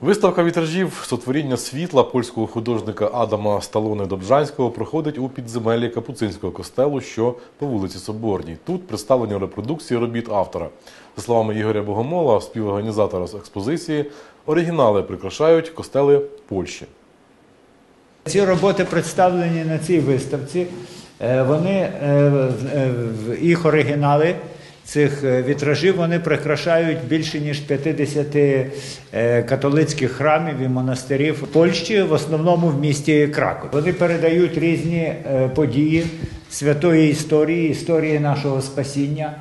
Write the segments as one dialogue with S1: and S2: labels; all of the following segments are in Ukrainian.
S1: Виставка вітражів сотворіння світла польського художника Адама Сталоне Добжанського проходить у підземеллі Капуцинського костелу, що по вулиці Соборній. Тут представлені репродукції робіт автора. За словами Ігоря Богомола, співорганізатора з експозиції, оригінали прикрашають костели Польщі.
S2: Ці роботи представлені на цій виставці. Е, Вони е, е, їх оригінали цих е, вітражів вони прикрашають більше ніж 50 е, католицьких храмів і монастирів в Польщі, в основному в місті Краков. Вони передають різні е, події святої історії, історії нашого спасіння,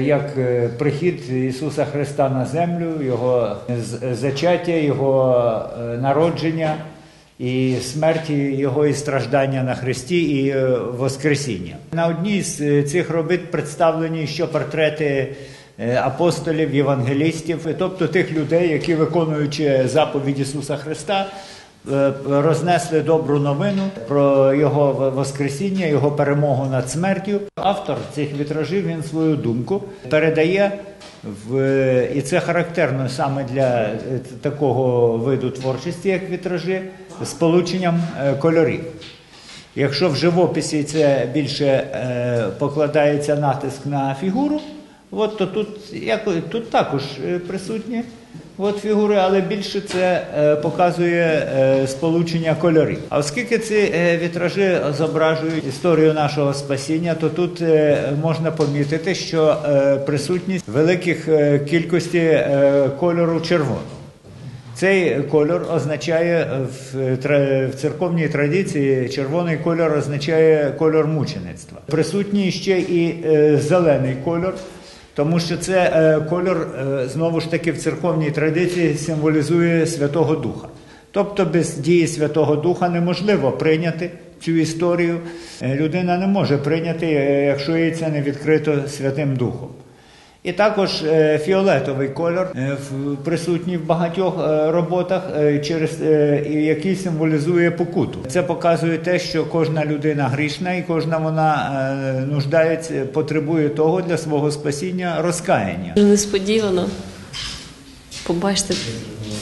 S2: як прихід Ісуса Христа на землю, його зачаття, його народження і смерті його і страждання на Христі, і е, Воскресіння. На одній з е, цих робіт представлені ще портрети е, апостолів, євангелістів, тобто тих людей, які, виконуючи заповідь Ісуса Христа, рознесли добру новину про його Воскресіння, його перемогу над смертю. Автор цих вітражів він свою думку передає в, і це характерно саме для е, такого виду творчості, як вітражі, з полученням е, кольорів. Якщо в живописі це більше е, покладається натиск на фігуру, от, то тут, як, тут також е, присутні от, фігури, але більше це е, показує е, сполучення кольорів. А оскільки ці е, вітражі зображують історію нашого спасіння, то тут можна помітити, що присутність великих е, кількості кольору червоного. Цей кольор означає в, церковній традиції червоний кольор означає кольор мучеництва. Присутній ще і зелений кольор, тому що це е, кольор е, знову ж таки в церковній традиції символізує Святого Духа. Тобто без дії Святого Духа неможливо прийняти цю історію. Е, Людина не може прийняти, якщо їй це не відкрито Святим Духом. І також е, фіолетовий кольор е, присутній в багатьох е, роботах, через який символізує покуту. Це показує те, що кожна людина грішна, і кожна вона нуждається, потребує того для свого спасіння розкаяння.
S3: Несподівано побачити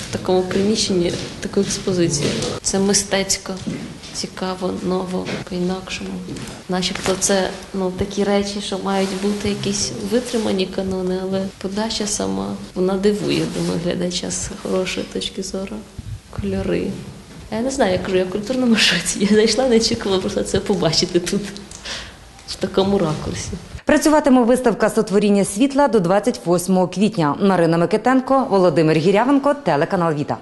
S3: в такому приміщенні таку експозицію. Це мистецько, цікаво, ново, по-інакшому. Начебто це ну, такі речі, що мають бути якісь витримані канони, але подача сама вона дивує, думаю, глядача з хорошої точки зору. Кольори. Я не знаю, я кажу, я в культурному шоці. Я зайшла, не очікувала просто це побачити тут, в такому ракурсі.
S4: Працюватиме виставка сотворіння світла до 28 квітня. Марина Микитенко, Володимир Гірявенко, телеканал Віта.